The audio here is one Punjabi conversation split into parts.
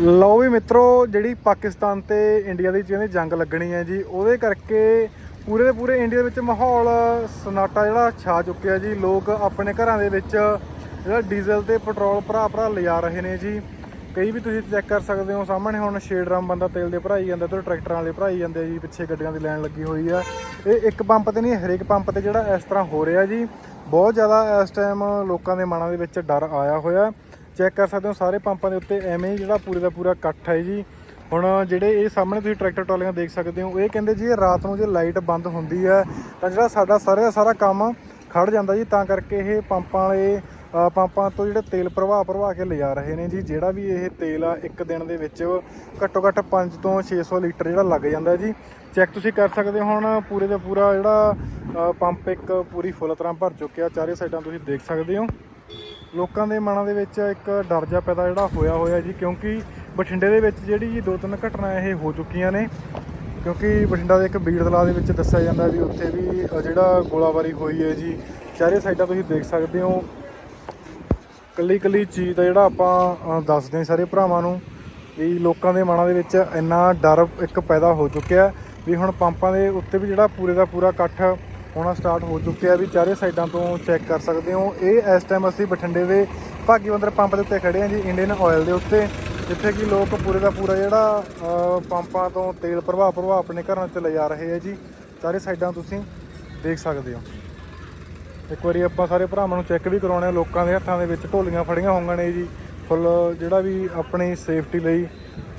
ਲਓ ਵੀ ਮਿੱਤਰੋ, ਜਿਹੜੀ ਪਾਕਿਸਤਾਨ ਤੇ ਇੰਡੀਆ ਦੀ ਜਿਹਨੇ ਜੰਗ ਲੱਗਣੀ ਹੈ ਜੀ, ਉਹਦੇ ਕਰਕੇ ਪੂਰੇ ਦੇ ਪੂਰੇ ਇੰਡੀਆ ਵਿੱਚ ਮਾਹੌਲ ਸਨਾਟਾ ਜਿਹੜਾ ਛਾ ਚੁੱਕਿਆ ਜੀ। ਲੋਕ ਆਪਣੇ ਘਰਾਂ ਦੇ ਵਿੱਚ ਜਿਹੜਾ ਡੀਜ਼ਲ ਤੇ ਪੈਟਰੋਲ ਭਰਾ ਭਰਾ ਲਿਜਾ ਰਹੇ ਨੇ ਜੀ। ਕਈ ਵੀ ਤੁਸੀਂ ਚੈੱਕ ਕਰ ਸਕਦੇ ਹੋ, ਸਾਹਮਣੇ ਹੁਣ ਛੇ ਡਰਮ ਬੰਦਾ ਤੇਲ ਦੇ ਭਰਾਈ ਜਾਂਦਾ, ਤੇ ਟਰੈਕਟਰਾਂ ਵਾਲੇ ਭਰਾਈ ਜਾਂਦੇ ਜੀ, ਪਿੱਛੇ ਗੱਡੀਆਂ ਦੀ ਲਾਈਨ ਲੱਗੀ ਹੋਈ ਆ। ਇਹ ਇੱਕ ਪੰਪ ਤੇ ਨਹੀਂ ਹਰੇਕ ਪੰਪ ਤੇ ਜਿਹੜਾ ਇਸ ਤਰ੍ਹਾਂ ਹੋ ਰਿਹਾ ਜੀ। ਬਹੁਤ ਜ਼ਿਆਦਾ ਇਸ ਟਾਈਮ ਲੋਕਾਂ ਦੇ ਮਨਾਂ ਦੇ ਵਿੱਚ ਡਰ ਆਇਆ ਹੋਇਆ। ਚੈੱਕ ਕਰ ਸਕਦੇ ਹੋ, ਸਾਰੇ ਪੰਪਾਂ ਦੇ ਉੱਤੇ ਐਵੇਂ ਹੀ ਜਿਹੜਾ ਪੂਰੇ ਦਾ ਪੂਰਾ ਇਕੱਠ ਹੈ ਜੀ। ਹੁਣ ਜਿਹੜੇ ਇਹ ਸਾਹਮਣੇ ਤੁਸੀਂ ਟਰੈਕਟਰ ਟਰਾਲੀਆਂ ਦੇਖ ਸਕਦੇ ਹੋ, ਇਹ ਕਹਿੰਦੇ ਜੀ ਇਹ ਰਾਤ ਨੂੰ ਜੇ ਲਾਈਟ ਬੰਦ ਹੁੰਦੀ ਹੈ, ਤਾਂ ਜਿਹੜਾ ਸਾਡਾ ਸਾਰੇ ਦਾ ਸਾਰਾ ਕੰਮ ਖੜ ਜਾਂਦਾ ਜੀ, ਤਾਂ ਕਰਕੇ ਇਹ ਪੰਪਾਂ ਵਾਲੇ ਪੰਪਾਂ ਤੋਂ ਜਿਹੜੇ ਤੇਲ ਪ੍ਰਵਾਹ ਪ੍ਰਵਾਹ ਕੇ ਲਿਜਾ ਰਹੇ ਨੇ ਜੀ। ਜਿਹੜਾ ਵੀ ਇਹ ਤੇਲ ਆ, ਇੱਕ ਦਿਨ ਦੇ ਵਿੱਚ ਘੱਟੋ ਘੱਟ 5 ਤੋਂ 600 ਲੀਟਰ ਜਿਹੜਾ ਲੱਗ ਜਾਂਦਾ ਜੀ। ਚੈੱਕ ਤੁਸੀਂ ਕਰ ਸਕਦੇ ਹੋ, ਹੁਣ ਪੂਰੇ ਦਾ ਪੂਰਾ ਜਿਹੜਾ ਪੰਪ ਇੱਕ ਪੂਰੀ ਫੁੱਲ ਤਰ੍ਹਾਂ ਭਰ ਚੁੱਕਿਆ, ਚਾਰੇ ਸਾਈਡਾਂ ਤੁਸੀਂ ਦੇਖ ਸਕਦੇ ਹੋ। ਲੋਕਾਂ ਦੇ ਮਨਾਂ ਦੇ ਵਿੱਚ ਇੱਕ ਡਰ ਜਿਹਾ ਪੈਦਾ ਜਿਹੜਾ ਹੋਇਆ ਹੋਇਆ ਜੀ, ਕਿਉਂਕਿ ਬਠਿੰਡੇ ਦੇ ਵਿੱਚ ਜਿਹੜੀ ਜੀ ਦੋ ਤਿੰਨ ਘਟਨਾ ਇਹ ਹੋ ਚੁੱਕੀਆਂ ਨੇ, ਕਿਉਂਕਿ ਬਠਿੰਡਾ ਦੇ ਇੱਕ ਬੀੜ ਤਲਾਅ ਦੇ ਵਿੱਚ ਦੱਸਿਆ ਜਾਂਦਾ ਵੀ ਉੱਥੇ ਵੀ ਜਿਹੜਾ ਗੋਲਾਬਾਰੀ ਹੋਈ ਹੈ ਜੀ, ਚਾਰੇ ਸਾਈਡਾਂ ਤੁਸੀਂ ਦੇਖ ਸਕਦੇ ਹੋ ਕੱਲੀ ਕੱਲੀ ਚੀਜ਼ ਦਾ ਜਿਹੜਾ ਆਪਾਂ ਦੱਸਦੇ ਹਾਂ ਸਾਰੇ ਭਰਾਵਾਂ ਨੂੰ, ਵੀ ਲੋਕਾਂ ਦੇ ਮਨਾਂ ਦੇ ਵਿੱਚ ਇੰਨਾ ਡਰ ਇੱਕ ਪੈਦਾ ਹੋ ਚੁੱਕਿਆ, ਵੀ ਹੁਣ ਪੰਪਾਂ ਦੇ ਉੱਤੇ ਵੀ ਜਿਹੜਾ ਪੂਰੇ ਦਾ ਪੂਰਾ ਇਕੱਠ ਹੋਣਾ ਸਟਾਰਟ ਹੋ ਚੁੱਕਿਆ ਵੀ ਚਾਰੇ ਸਾਈਡਾਂ ਤੋਂ ਚੈੱਕ ਕਰ ਸਕਦੇ ਹੋ। ਇਹ ਇਸ ਟਾਈਮ ਅਸੀਂ ਬਠਿੰਡੇ ਦੇ ਭਾਗੀਵੰਦਰ ਪੰਪ ਦੇ ਉੱਤੇ ਖੜੇ ਹਾਂ ਜੀ ਇੰਡੀਅਨ ਆਇਲ ਦੇ ਉੱਤੇ, ਜਿੱਥੇ ਕਿ ਲੋਕ ਪੂਰੇ ਦਾ ਪੂਰਾ ਜਿਹੜਾ ਪੰਪਾਂ ਤੋਂ ਤੇਲ ਪ੍ਰਭਾਵ ਪ੍ਰਭਾਵ ਆਪਣੇ ਘਰਾਂ 'ਚ ਲੈ ਜਾ ਰਹੇ ਆ ਜੀ। ਚਾਰੇ ਸਾਈਡਾਂ ਤੁਸੀਂ ਦੇਖ ਸਕਦੇ ਹੋ। ਇੱਕ ਵਾਰੀ ਆਪਾਂ ਸਾਰੇ ਭਰਾਵਾਂ ਨੂੰ ਚੈੱਕ ਵੀ ਕਰਾਉਣੇ ਆ ਲੋਕਾਂ ਦੇ ਹੱਥਾਂ ਦੇ ਵਿੱਚ ਢੋਲੀਆਂ ਫੜੀਆਂ ਹੋਈਆਂ ਨੇ ਜੀ, ਫੁੱਲ ਜਿਹੜਾ ਵੀ ਆਪਣੀ ਸੇਫਟੀ ਲਈ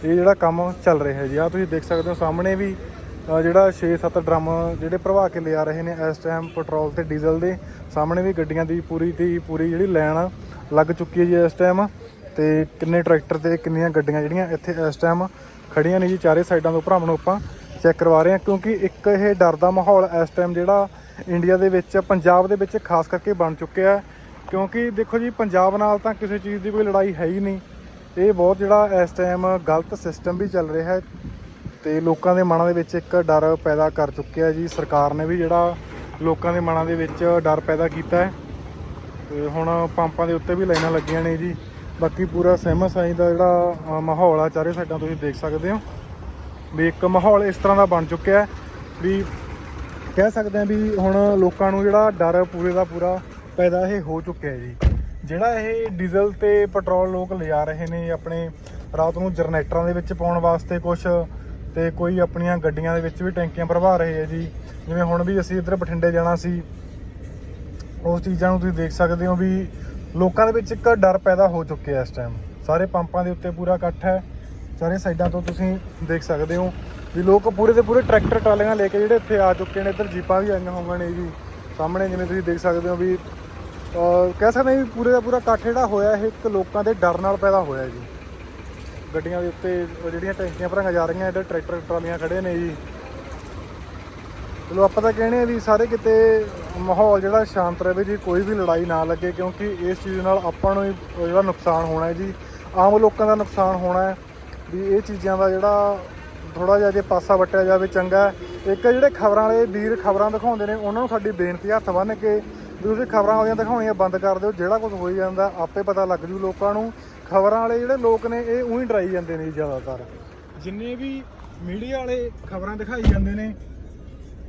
ਇਹ ਜਿਹੜਾ ਕੰਮ ਚੱਲ ਰਿਹਾ ਜੀ। ਆ ਤੁਸੀਂ ਦੇਖ ਸਕਦੇ ਹੋ, ਸਾਹਮਣੇ ਵੀ ਜਿਹੜਾ 6-7 ਡਰਮ ਜਿਹੜੇ ਭਰਵਾ ਕੇ ਲਿਆ ਰਹੇ ਨੇ, ਇਸ ਟਾਈਮ ਪੈਟਰੋਲ ਤੇ ਡੀਜ਼ਲ ਦੇ, ਸਾਹਮਣੇ ਵੀ ਗੱਡੀਆਂ ਦੀ ਪੂਰੀ ਦੀ ਪੂਰੀ ਜਿਹੜੀ ਲਾਈਨ ਲੱਗ ਚੁੱਕੀ ਹੈ ਜੀ ਇਸ ਟਾਈਮ ਤੇ ਕਿੰਨੇ ਟਰੈਕਟਰ ਤੇ ਕਿੰਨੀਆਂ ਗੱਡੀਆਂ ਜਿਹੜੀਆਂ ਇੱਥੇ ਇਸ ਟਾਈਮ ਖੜੀਆਂ ਨੇ ਜੀ, ਚਾਰੇ ਸਾਈਡਾਂ ਤੋਂ ਭਰਾਵਾਂ ਨੂੰ ਆਪਾਂ ਚੈੱਕ ਕਰਵਾ ਰਹੇ ਹਾਂ, ਕਿਉਂਕਿ ਇੱਕ ਇਹ ਡਰ ਦਾ ਮਾਹੌਲ ਇਸ ਟਾਈਮ ਜਿਹੜਾ ਇੰਡੀਆ ਦੇ ਵਿੱਚ, ਪੰਜਾਬ ਦੇ ਵਿੱਚ ਖਾਸ ਕਰਕੇ ਬਣ ਚੁੱਕਿਆ ਹੈ। ਕਿਉਂਕਿ ਦੇਖੋ ਜੀ, ਪੰਜਾਬ ਨਾਲ ਤਾਂ ਕਿਸੇ ਚੀਜ਼ ਦੀ ਕੋਈ ਲੜਾਈ ਹੈ ਹੀ ਨਹੀਂ। ਇਹ ਬਹੁਤ ਜਿਹੜਾ ਇਸ ਟਾਈਮ ਗਲਤ ਸਿਸਟਮ ਵੀ ਚੱਲ ਰਿਹਾ ਹੈ। ਤੇ ਲੋਕਾਂ ਦੇ ਮਨਾਂ ਦੇ ਵਿੱਚ ਇੱਕ ਡਰ ਪੈਦਾ ਕਰ ਚੁੱਕਿਆ ਜੀ। ਸਰਕਾਰ ਨੇ ਵੀ ਜਿਹੜਾ ਲੋਕਾਂ ਦੇ ਮਨਾਂ ਦੇ ਵਿੱਚ ਡਰ ਪੈਦਾ ਕੀਤਾ ਹੈ। ਤੇ ਹੁਣ ਪੰਪਾਂ ਦੇ ਉੱਤੇ ਵੀ ਲਾਈਨਾਂ ਲੱਗੀਆਂ ਨੇ ਜੀ। ਬਾਕੀ ਪੂਰਾ ਸਹਿਮਤ ਸਾਈ ਦਾ ਜਿਹੜਾ ਮਾਹੌਲ ਆ, ਚਾਰੇ ਸਾਈਡਾਂ ਤੁਸੀਂ ਦੇਖ ਸਕਦੇ ਹੋ। ਵੀ ਇੱਕ ਮਾਹੌਲ ਇਸ ਤਰ੍ਹਾਂ ਦਾ ਬਣ ਚੁੱਕਿਆ ਵੀ ਕਹਿ ਸਕਦੇ ਆ ਵੀ ਹੁਣ ਲੋਕਾਂ ਨੂੰ ਜਿਹੜਾ ਡਰ ਪੂਰੇ ਦਾ ਪੂਰਾ ਪੈਦਾ ਇਹ ਹੋ ਚੁੱਕਿਆ ਜੀ। ਜਿਹੜਾ ਇਹ ਡੀਜ਼ਲ ਤੇ ਪੈਟਰੋਲ ਲੋਕ ਲਿਜਾ ਰਹੇ ਨੇ ਆਪਣੇ ਰਾਤ ਨੂੰ ਜਨਰੇਟਰਾਂ ਦੇ ਵਿੱਚ ਪਾਉਣ ਵਾਸਤੇ ਕੁਝ ਤੇ ਕੋਈ ਆਪਣੀਆਂ ਗੱਡੀਆਂ ਦੇ ਵਿੱਚ ਵੀ ਟੈਂਕੀਆਂ ਭਰਵਾ ਰਹੇ ਆ ਜੀ। ਜਿਵੇਂ ਹੁਣ ਵੀ ਅਸੀਂ ਇੱਧਰ ਬਠਿੰਡੇ ਜਾਣਾ ਸੀ, ਉਸ ਚੀਜ਼ਾਂ ਨੂੰ ਤੁਸੀਂ ਦੇਖ ਸਕਦੇ ਹੋ ਵੀ ਲੋਕਾਂ ਦੇ ਵਿੱਚ ਇੱਕ ਡਰ ਪੈਦਾ ਹੋ ਚੁੱਕਿਆ ਇਸ ਟਾਈਮ ਸਾਰੇ ਪੰਪਾਂ ਦੇ ਉੱਤੇ ਪੂਰਾ ਇਕੱਠ ਹੈ। ਸਾਰੇ ਸਾਈਡਾਂ ਤੋਂ ਤੁਸੀਂ ਦੇਖ ਸਕਦੇ ਹੋ ਵੀ ਲੋਕ ਪੂਰੇ ਦੇ ਪੂਰੇ ਟਰੈਕਟਰ ਟਰਾਲੀਆਂ ਲੈ ਕੇ ਜਿਹੜੇ ਇੱਥੇ ਆ ਚੁੱਕੇ ਨੇ, ਇੱਧਰ ਜੀਪਾਂ ਵੀ ਆਈਆਂ ਹੋਈਆਂ ਨੇ ਜੀ। ਸਾਹਮਣੇ ਜਿਵੇਂ ਤੁਸੀਂ ਦੇਖ ਸਕਦੇ ਹੋ ਵੀ ਕਹਿ ਸਕਦੇ ਹਾਂ ਵੀ ਪੂਰੇ ਦਾ ਪੂਰਾ ਇਕੱਠ ਜਿਹੜਾ ਹੋਇਆ, ਇਹ ਇੱਕ ਲੋਕਾਂ ਦੇ ਡਰ ਨਾਲ ਪੈਦਾ ਹੋਇਆ ਜੀ। ਗੱਡੀਆਂ ਦੇ ਉੱਤੇ ਉਹ ਜਿਹੜੀਆਂ ਟੈਂਕੀਆਂ ਭਰਾਈਆਂ ਜਾ ਰਹੀਆਂ ਇੱਧਰ ਟਰੈਕਟਰ ਟਰਾਲੀਆਂ ਖੜੇ ਨੇ ਜੀ। ਚਲੋ ਆਪਾਂ ਤਾਂ ਕਹਿੰਦੇ ਆ ਵੀ ਸਾਰੇ ਕਿਤੇ ਮਾਹੌਲ ਜਿਹੜਾ ਸ਼ਾਂਤ ਰਹੇ ਜੀ, ਕੋਈ ਵੀ ਲੜਾਈ ਨਾ ਲੱਗੇ, ਕਿਉਂਕਿ ਇਸ ਚੀਜ਼ ਨਾਲ ਆਪਾਂ ਨੂੰ ਹੀ ਜਿਹੜਾ ਨੁਕਸਾਨ ਹੋਣਾ ਹੈ ਜੀ, ਆਮ ਲੋਕਾਂ ਦਾ ਨੁਕਸਾਨ ਹੋਣਾ ਹੈ ਵੀ ਇਹ ਚੀਜ਼ਾਂ ਦਾ ਜਿਹੜਾ ਥੋੜਾ ਜਿਹਾ ਜੇ ਪਾਸਾ ਵਟਿਆ ਜਾਵੇ ਚੰਗਾ ਇੱਕ ਜਿਹੜੇ ਖਬਰਾਂ ਵਾਲੇ ਵੀਰ ਖਬਰਾਂ ਦਿਖਾਉਂਦੇ ਨੇ, ਉਹਨਾਂ ਨੂੰ ਸਾਡੀ ਬੇਨਤੀ ਹੱਥ ਬੰਨ੍ਹ ਕੇ ਵੀ ਤੁਸੀਂ ਖਬਰਾਂ ਵਾਲੀਆਂ ਦਿਖਾਉਣੀਆਂ ਬੰਦ ਕਰ ਦਿਓ, ਜਿਹੜਾ ਕੁਝ ਹੋਈ ਜਾਂਦਾ ਆਪੇ ਪਤਾ ਲੱਗ ਜੂ ਲੋਕਾਂ ਨੂੰ। ਖਬਰਾਂ ਵਾਲੇ ਜਿਹੜੇ ਲੋਕ ਨੇ ਇਹ ਉਹੀ ਡਰਾਈ ਜਾਂਦੇ ਨੇ ਜੀ ਜ਼ਿਆਦਾਤਰ। ਜਿੰਨੇ ਵੀ ਮੀਡੀਆ ਵਾਲੇ ਖਬਰਾਂ ਦਿਖਾਈ ਜਾਂਦੇ ਨੇ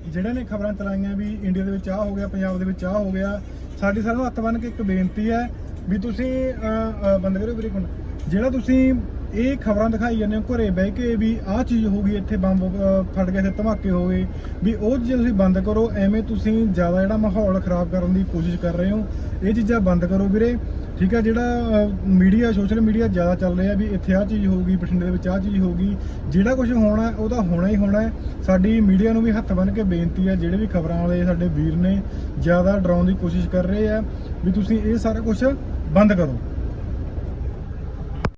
ਜਿਹੜੇ ਨੇ ਖਬਰਾਂ ਚਲਾਈਆਂ ਵੀ ਇੰਡੀਆ ਦੇ ਵਿੱਚ ਆਹ ਹੋ ਗਿਆ ਪੰਜਾਬ ਦੇ ਵਿੱਚ ਆਹ ਹੋ ਗਿਆ ਸਾਡੀ ਸਾਰਿਆਂ ਨੂੰ ਹੱਥ ਬੰਨ ਕੇ ਇੱਕ ਬੇਨਤੀ ਹੈ ਵੀ ਤੁਸੀਂ ਅਹ, ਅਹ, ਬੰਦ ਕਰੋ ਵੀਰੇ ਕੋਲ ਜਿਹੜਾ ਤੁਸੀਂ ਇਹ ਖਬਰਾਂ ਦਿਖਾਈ ਜਾਂਦੇ ਹੋ ਘਰੇ ਬਹਿ ਕੇ ਵੀ ਆਹ ਚੀਜ਼ ਹੋ ਗਈ ਇੱਥੇ ਬੰਬ ਅਹ, ਫਟ ਗਏ ਤੇ ਧਮਾਕੇ ਹੋ ਗਏ ਵੀ ਉਹ ਚੀਜ਼ਾਂ ਤੁਸੀਂ ਬੰਦ ਕਰੋ ਐਵੇਂ ਤੁਸੀਂ ਜ਼ਿਆਦਾ ਜਿਹੜਾ ਮਾਹੌਲ ਖਰਾਬ ਕਰਨ ਦੀ ਕੋਸ਼ਿਸ਼ ਕਰ ਰਹੇ ਹੋ ਇਹ ਚੀਜ਼ਾਂ ਬੰਦ ਕਰੋ ਵੀਰੇ। ਠੀਕ ਹੈ ਜਿਹੜਾ ਮੀਡੀਆ ਸੋਸ਼ਲ ਮੀਡੀਆ ਜ਼ਿਆਦਾ ਚੱਲ ਰਿਹਾ ਵੀ ਇੱਥੇ ਆਹ ਚੀਜ਼ ਹੋਊਗੀ ਬਠਿੰਡੇ ਦੇ ਵਿੱਚ ਆਹ ਚੀਜ਼ ਹੋਊਗੀ ਜਿਹੜਾ ਕੁਝ ਹੋਣਾ ਉਹ ਤਾਂ ਹੋਣਾ ਹੀ ਹੋਣਾ ਸਾਡੀ ਮੀਡੀਆ ਨੂੰ ਵੀ ਹੱਥ ਬੰਨ੍ਹ ਕੇ ਬੇਨਤੀ ਹੈ ਜਿਹੜੇ ਵੀ ਖਬਰਾਂ ਵਾਲੇ ਸਾਡੇ ਵੀਰ ਨੇ ਜ਼ਿਆਦਾ ਡਰਾਉਣ ਦੀ ਕੋਸ਼ਿਸ਼ ਕਰ ਰਹੇ ਆ ਵੀ ਤੁਸੀਂ ਇਹ ਸਾਰਾ ਕੁਝ ਬੰਦ ਕਰੋ।